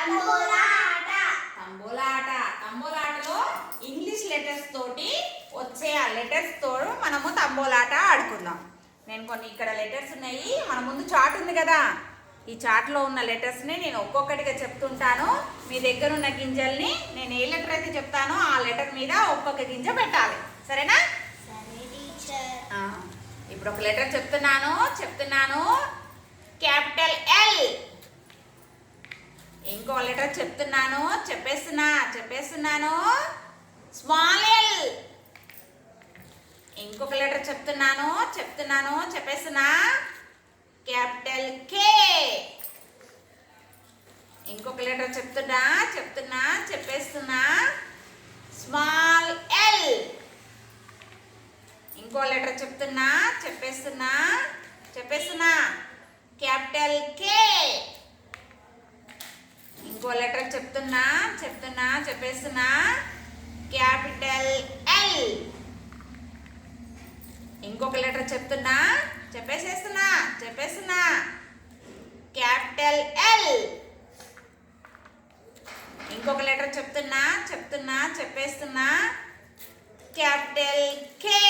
తంబోలా ఆట తంబోలా ఆట తంబోలా ఆటలో ఇంగ్లీష్ లెటర్స్ తోటి వచ్చే ఆ లెటర్స్తో మనము తంబోలా ఆట ఆడుకుందాం. నేను కొన్ని ఇక్కడ లెటర్స్ ఉన్నాయి. మన ముందు చాట్ ఉంది కదా. ఈ చాట్లో ఉన్న లెటర్స్ని నేను ఒక్కొక్కటిగా చెప్తుంటాను. మీ దగ్గర ఉన్న గింజల్ని నేను ఏ లెటర్ అయితే చెప్తానో ఆ లెటర్ మీద ఒక్కొక్క గింజ పెట్టాలి. సరేనా? ఇప్పుడు ఒక లెటర్ చెప్తున్నాను చెప్తున్నాను క్యాపిటల్ ఎల్ ఇంకో లెటర్ చెప్తున్నాను చెప్పేస్తున్నా చెప్పేస్తున్నాను. స్మాల్ ఎల్ ఇంకొక లెటర్ చెప్తున్నాను చెప్తున్నాను చెప్పేస్తున్నా. Capital K. ఇంకొక లెటర్ చెప్తున్నా చెప్తున్నా చెప్పేస్తున్నా. Small L. ఇంకో లెటర్ చెప్తున్నా చెప్పేస్తున్నా చెప్పేస్తున్నా. క్యాపిటల్ ఇంకో లెటర్ చెప్తున్నా చెప్తున్నా చెప్పేస్తున్నా. Capital L. ఇంకొక లెటర్ చెప్తున్నా చెప్పేసేస్తున్నా చెప్పేస్తున్నా. Capital L. ఇంకొక లెటర్ చెప్తున్నా చెప్తున్నా చెప్పేస్తున్నా. Capital K.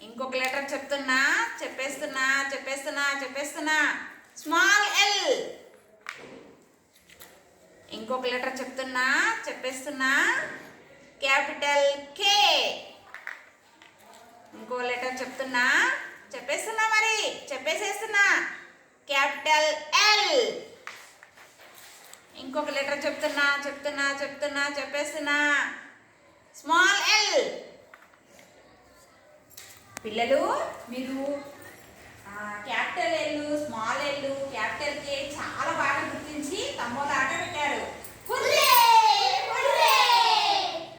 ఇంకొక లెటర్ చెప్తున్నా చెప్పేస్తున్నా చెప్పేస్తున్నా చెప్పేస్తున్నా. Small L. ఇంకొక లెటర్ చెప్తున్నా చెప్పేస్తున్నా. Capital K. ఇంకో లెటర్ చెప్తున్నా. చెప్పేస్తున్నా మరి చెప్పేసేస్తున్నా. Capital L. ఇంకొక లెటర్ చెప్తున్నా చెప్తున్నా చెప్తున్నా చెప్పేస్తున్నా. Small L. పిల్లలు మీరు క్యాపిటల్ ఎల్